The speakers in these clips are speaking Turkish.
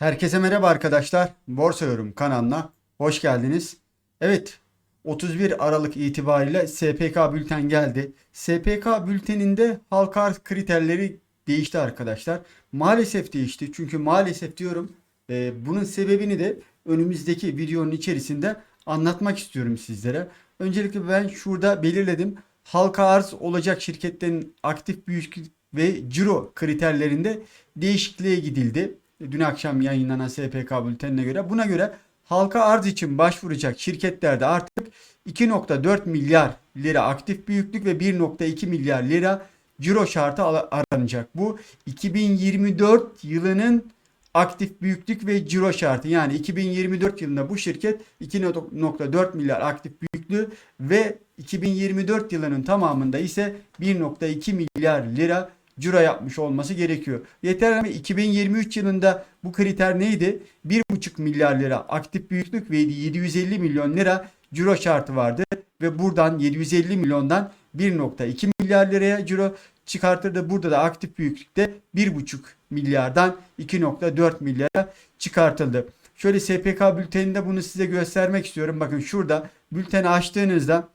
Herkese merhaba arkadaşlar. Borsa Yorum kanalına hoş geldiniz. Evet, 31 Aralık itibariyle SPK bülten geldi. SPK bülteninde halka arz kriterleri değişti arkadaşlar. Maalesef değişti. Çünkü maalesef diyorum e, bunun sebebini de önümüzdeki videonun içerisinde anlatmak istiyorum sizlere. Öncelikle ben şurada belirledim. Halka arz olacak şirketlerin aktif büyüklük ve ciro kriterlerinde değişikliğe gidildi. Dün akşam yayınlanan SPK bültenine göre. Buna göre halka arz için başvuracak şirketlerde artık 2.4 milyar lira aktif büyüklük ve 1.2 milyar lira ciro şartı aranacak. Bu 2024 yılının aktif büyüklük ve ciro şartı. Yani 2024 yılında bu şirket 2.4 milyar aktif büyüklüğü ve 2024 yılının tamamında ise 1.2 milyar lira ciro yapmış olması gerekiyor. Yeter mi? 2023 yılında bu kriter neydi? 1.5 milyar lira aktif büyüklük ve 750 milyon lira ciro şartı vardı ve buradan 750 milyondan 1.2 milyar liraya ciro çıkartırdı. Burada da aktif büyüklükte 1.5 milyardan 2.4 milyara çıkartıldı. Şöyle SPK bülteninde bunu size göstermek istiyorum. Bakın şurada bülteni açtığınızda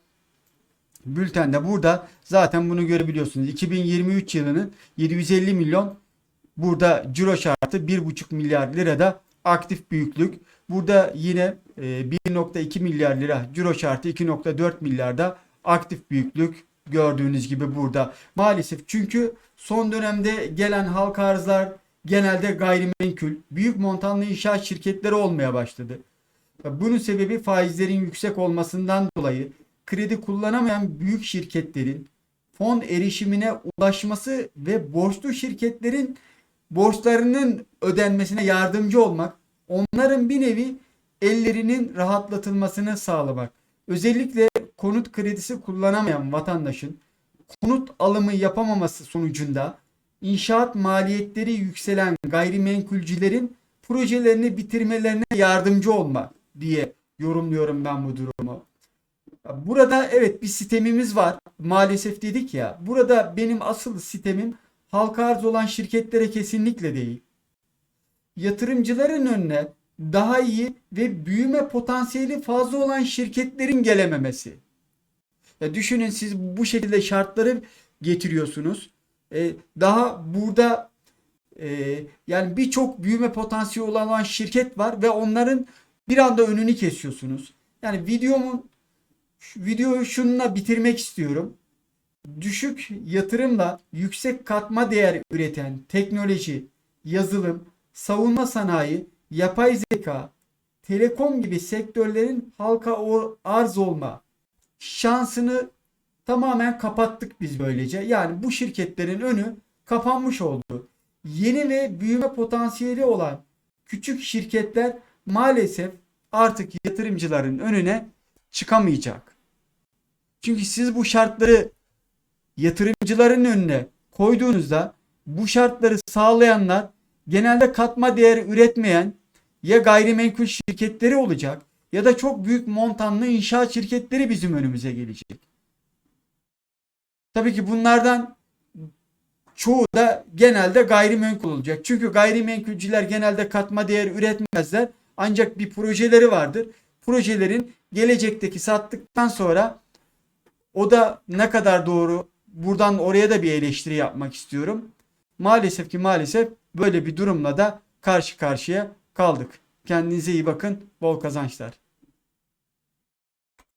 bültende burada zaten bunu görebiliyorsunuz. 2023 yılının 750 milyon burada ciro şartı 1,5 milyar lirada aktif büyüklük. Burada yine e, 1.2 milyar lira ciro şartı 2.4 milyarda aktif büyüklük gördüğünüz gibi burada. Maalesef çünkü son dönemde gelen halka arzlar genelde gayrimenkul, büyük montanlı inşaat şirketleri olmaya başladı. Bunun sebebi faizlerin yüksek olmasından dolayı kredi kullanamayan büyük şirketlerin fon erişimine ulaşması ve borçlu şirketlerin borçlarının ödenmesine yardımcı olmak, onların bir nevi ellerinin rahatlatılmasını sağlamak. Özellikle konut kredisi kullanamayan vatandaşın konut alımı yapamaması sonucunda inşaat maliyetleri yükselen gayrimenkulcülerin projelerini bitirmelerine yardımcı olmak diye yorumluyorum ben bu durumu. Burada evet bir sistemimiz var. Maalesef dedik ya. Burada benim asıl sistemim halka arz olan şirketlere kesinlikle değil. Yatırımcıların önüne daha iyi ve büyüme potansiyeli fazla olan şirketlerin gelememesi. Ya düşünün siz bu şekilde şartları getiriyorsunuz. Ee, daha burada e, yani birçok büyüme potansiyeli olan şirket var ve onların bir anda önünü kesiyorsunuz. Yani videomun videoyu şununla bitirmek istiyorum. Düşük yatırımla yüksek katma değer üreten teknoloji, yazılım, savunma sanayi, yapay zeka, telekom gibi sektörlerin halka arz olma şansını tamamen kapattık biz böylece. Yani bu şirketlerin önü kapanmış oldu. Yeni ve büyüme potansiyeli olan küçük şirketler maalesef artık yatırımcıların önüne çıkamayacak. Çünkü siz bu şartları yatırımcıların önüne koyduğunuzda bu şartları sağlayanlar genelde katma değer üretmeyen ya gayrimenkul şirketleri olacak ya da çok büyük montanlı inşaat şirketleri bizim önümüze gelecek. Tabii ki bunlardan çoğu da genelde gayrimenkul olacak. Çünkü gayrimenkulcüler genelde katma değer üretmezler. Ancak bir projeleri vardır. Projelerin gelecekteki sattıktan sonra o da ne kadar doğru buradan oraya da bir eleştiri yapmak istiyorum. Maalesef ki maalesef böyle bir durumla da karşı karşıya kaldık. Kendinize iyi bakın. Bol kazançlar.